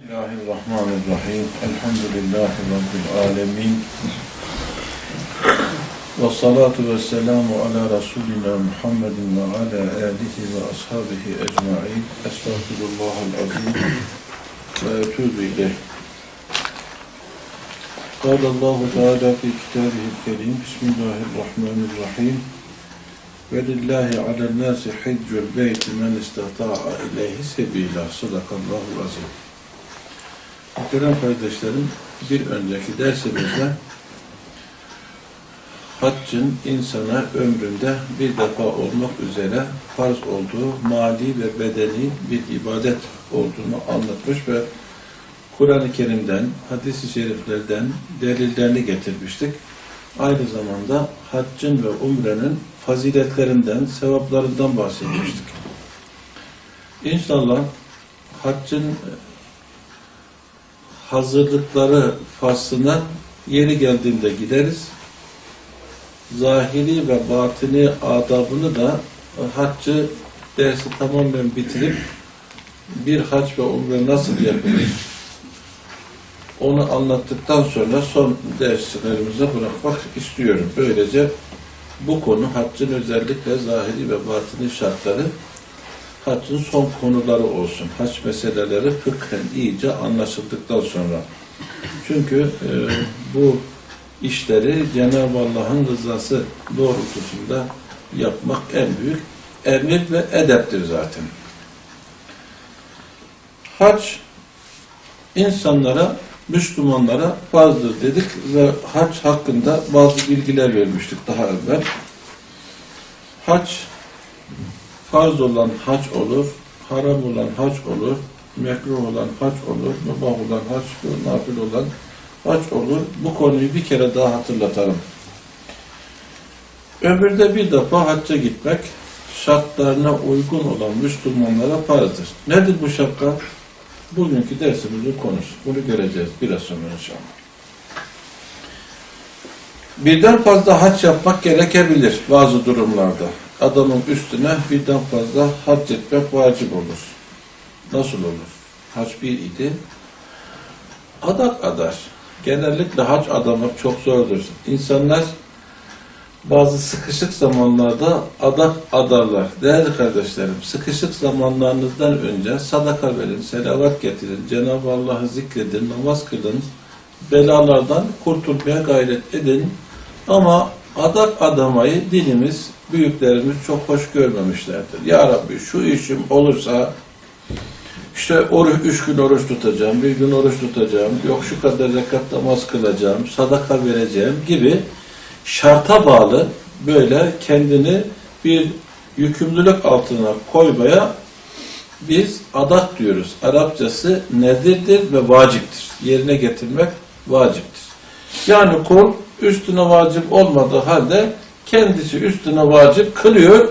بسم الله الرحمن الرحيم الحمد لله رب العالمين والصلاة والسلام على رسولنا محمد وعلى آله وأصحابه أجمعين أستغفر الله العظيم وأتوب إليه قال الله تعالى في كتابه الكريم بسم الله الرحمن الرحيم ولله على الناس حج البيت من استطاع إليه سبيلا صدق الله العظيم Muhterem kardeşlerim, bir önceki dersimizde haccın insana ömründe bir defa olmak üzere farz olduğu mali ve bedeni bir ibadet olduğunu anlatmış ve Kur'an-ı Kerim'den, hadis-i şeriflerden delillerini getirmiştik. Aynı zamanda haccın ve umrenin faziletlerinden, sevaplarından bahsetmiştik. İnşallah haccın hazırlıkları faslına yeri geldiğinde gideriz. Zahiri ve batini adabını da haccı dersi tamamen bitirip bir hac ve umre nasıl yapılır onu anlattıktan sonra son derslerimize bırakmak istiyorum. Böylece bu konu haccın özellikle zahiri ve batini şartları haccın son konuları olsun. Hac meseleleri fıkhen iyice anlaşıldıktan sonra. Çünkü e, bu işleri Cenab-ı Allah'ın rızası doğrultusunda yapmak en büyük emir ve edeptir zaten. Hac insanlara, Müslümanlara farzdır dedik ve hac hakkında bazı bilgiler vermiştik daha evvel. Hac farz olan hac olur, haram olan hac olur, mekruh olan hac olur, mübah olan hac, nafil olan hac olur. Bu konuyu bir kere daha hatırlatalım. Ömürde bir defa hacca gitmek şartlarına uygun olan Müslümanlara farzdır. Nedir bu şartlar? Bugünkü dersimizin konusu. Bunu göreceğiz biraz sonra inşallah. Birden fazla hac yapmak gerekebilir bazı durumlarda. Adamın üstüne birden fazla hac etmek vacip olur. Nasıl olur? Hac bir idi. Adak adar. Genellikle hac adamak çok zordur. İnsanlar bazı sıkışık zamanlarda adak adarlar. Değerli kardeşlerim, sıkışık zamanlarınızdan önce sadaka verin, selavat getirin, Cenab-ı Allah'ı zikredin, namaz kılın, belalardan kurtulmaya gayret edin. Ama adak adamayı dinimiz, büyüklerimiz çok hoş görmemişlerdir. Ya Rabbi şu işim olursa işte oruç, üç gün oruç tutacağım, bir gün oruç tutacağım, yok şu kadar rekat namaz kılacağım, sadaka vereceğim gibi şarta bağlı böyle kendini bir yükümlülük altına koymaya biz adak diyoruz. Arapçası nedirdir ve vaciptir. Yerine getirmek vaciptir. Yani kul üstüne vacip olmadığı halde kendisi üstüne vacip kılıyor.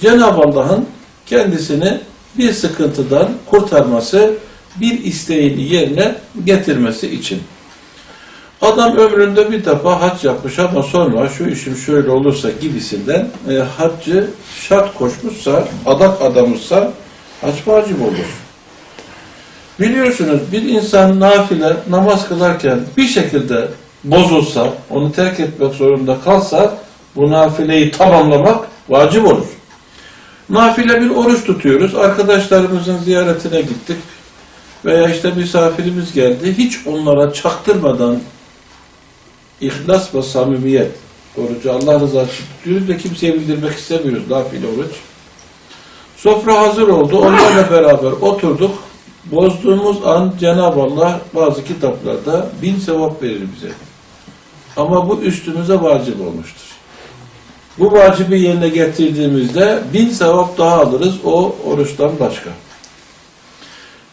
Cenab-ı Allah'ın kendisini bir sıkıntıdan kurtarması, bir isteğini yerine getirmesi için. Adam ömründe bir defa hac yapmış ama sonra şu işim şöyle olursa gibisinden e, haccı şart koşmuşsa, adak adamışsa hac vacip olur. Biliyorsunuz bir insan nafile namaz kılarken bir şekilde bozulsa, onu terk etmek zorunda kalsa bu nafileyi tamamlamak vacip olur. Nafile bir oruç tutuyoruz. Arkadaşlarımızın ziyaretine gittik. Veya işte misafirimiz geldi. Hiç onlara çaktırmadan ihlas ve samimiyet orucu Allah rızası tutuyoruz ve kimseye bildirmek istemiyoruz nafile oruç. Sofra hazır oldu. Onlarla beraber oturduk. Bozduğumuz an Cenab-ı Allah bazı kitaplarda bin sevap verir bize. Ama bu üstümüze vacip olmuştur. Bu vacibi yerine getirdiğimizde bin sevap daha alırız o oruçtan başka.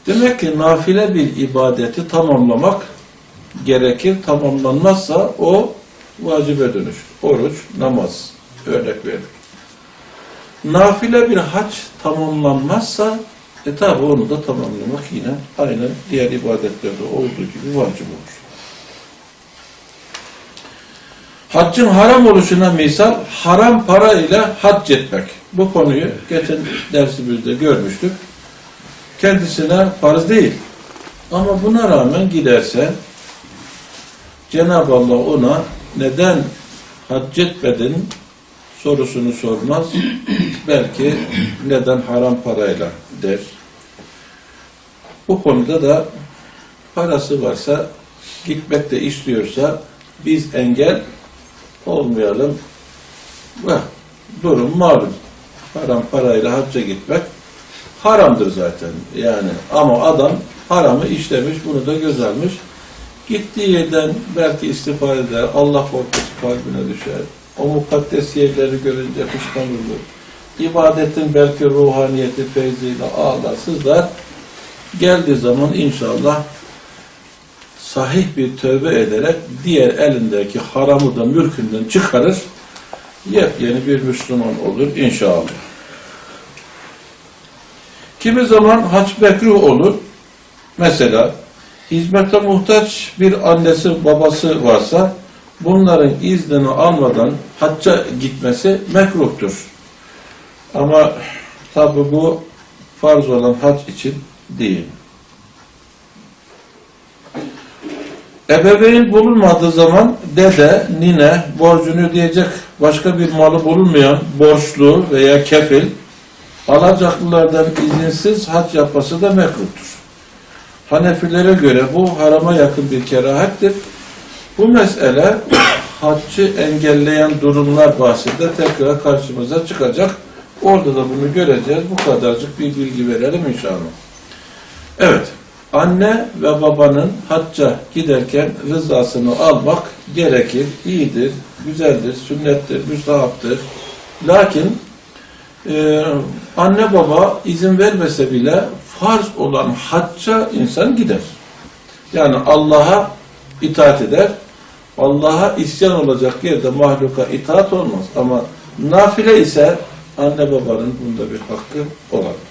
Demek ki nafile bir ibadeti tamamlamak gerekir. Tamamlanmazsa o vacibe dönüşür. Oruç, namaz örnek verdik. Nafile bir hac tamamlanmazsa e tabi onu da tamamlamak yine aynen diğer ibadetlerde olduğu gibi vacip olur. Haccın haram oluşuna misal haram para ile hac etmek. Bu konuyu geçen dersimizde görmüştük. Kendisine farz değil. Ama buna rağmen giderse Cenab-ı Allah ona neden hac etmedin sorusunu sormaz. Belki neden haram parayla der. Bu konuda da parası varsa gitmek de istiyorsa biz engel olmayalım. Ve durum malum. Haram parayla hacca gitmek haramdır zaten. Yani ama adam haramı işlemiş, bunu da göz almış. Gittiği yerden belki istifade eder, Allah korkusu kalbine düşer. O mukaddes yerleri görünce pişman olur. İbadetin belki ruhaniyeti feyziyle ağlar, sızlar. Geldiği zaman inşallah sahih bir tövbe ederek diğer elindeki haramı da mülkünden çıkarır. Yepyeni bir Müslüman olur inşallah. Kimi zaman hac mekruh olur. Mesela hizmete muhtaç bir annesi babası varsa bunların iznini almadan hacca gitmesi mekruhtur. Ama tabi bu farz olan hac için değil. Ebeveyn bulunmadığı zaman dede, nine borcunu ödeyecek başka bir malı bulunmayan borçlu veya kefil alacaklılardan izinsiz hac yapması da mekruhtur. Hanefilere göre bu harama yakın bir kerahattir. Bu mesele haccı engelleyen durumlar bahsinde tekrar karşımıza çıkacak. Orada da bunu göreceğiz. Bu kadarcık bir bilgi verelim inşallah. Evet, anne ve babanın hacca giderken rızasını almak gerekir, iyidir, güzeldir, sünnettir, müstahaptır. Lakin e, anne baba izin vermese bile farz olan hacca insan gider. Yani Allah'a itaat eder. Allah'a isyan olacak yerde mahluka itaat olmaz. Ama nafile ise anne babanın bunda bir hakkı olabilir.